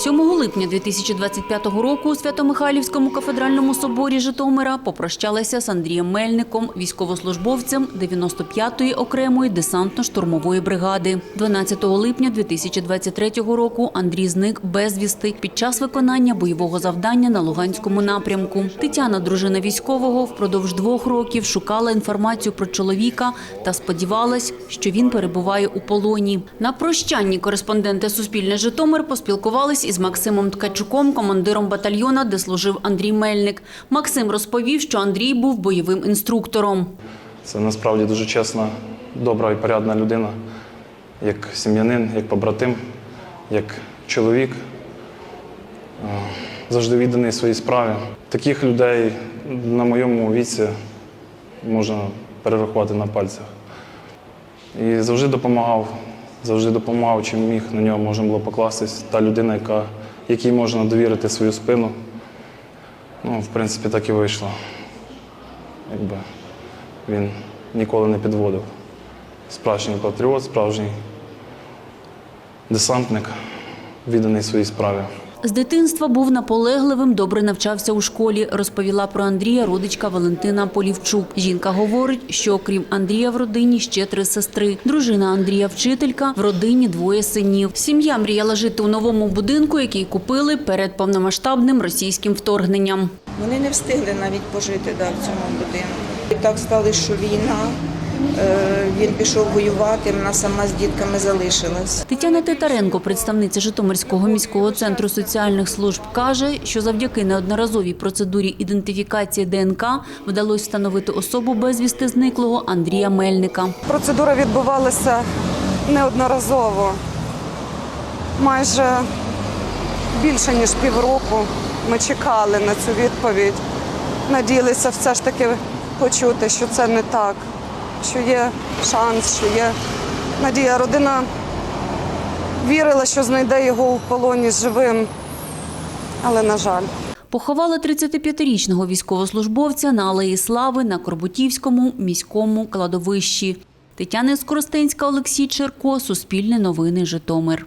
7 липня 2025 року у Свято-Михайлівському кафедральному соборі Житомира попрощалися з Андрієм Мельником, військовослужбовцем 95-ї окремої десантно-штурмової бригади. 12 липня 2023 року Андрій зник безвісти під час виконання бойового завдання на Луганському напрямку. Тетяна, дружина військового, впродовж двох років шукала інформацію про чоловіка та сподівалась, що він перебуває у полоні. На прощанні кореспонденти Суспільне Житомир поспілкувались із Максимом Ткачуком, командиром батальйона, де служив Андрій Мельник. Максим розповів, що Андрій був бойовим інструктором. Це насправді дуже чесна, добра і порядна людина, як сім'янин, як побратим, як чоловік, Е, завжди відданий своїй справі. Таких людей на моєму віці можна перерахувати на пальцях. І завжди допомагав, завжди допомагав, чим міг на нього можна було покластись. Та людина, яка, якій можна довірити свою спину. Ну, в принципі, так і вийшло. Якби він ніколи не підводив. Справжній патріот, справжній десантник, відданий своїй справі. З дитинства був наполегливим, добре навчався у школі, розповіла про Андрія родичка Валентина Полівчук. Жінка говорить, що окрім Андрія в родині ще три сестри. Дружина Андрія вчителька, в родині двоє синів. Сім'я мріяла жити у новому будинку, який купили перед повномасштабним російським вторгненням. Вони не встигли навіть пожити да, в цьому будинку. І так стало, що війна, він пішов воювати, вона сама з дітками залишилась. Тетяна Титаренко, представниця Житомирського міського центру соціальних служб, каже, що завдяки неодноразовій процедурі ідентифікації ДНК вдалося встановити особу безвісти зниклого Андрія Мельника. Процедура відбувалася неодноразово. Майже більше ніж півроку ми чекали на цю відповідь. Надіялися все ж таки почути, що це не так, що є шанс, що є надія. Родина вірила, що знайде його у полоні живим, але на жаль. Поховали 35-річного військовослужбовця на Алеї Слави на Корбутівському міському кладовищі. Тетяна Скоростенська, Олексій Черко, Суспільне новини, Житомир.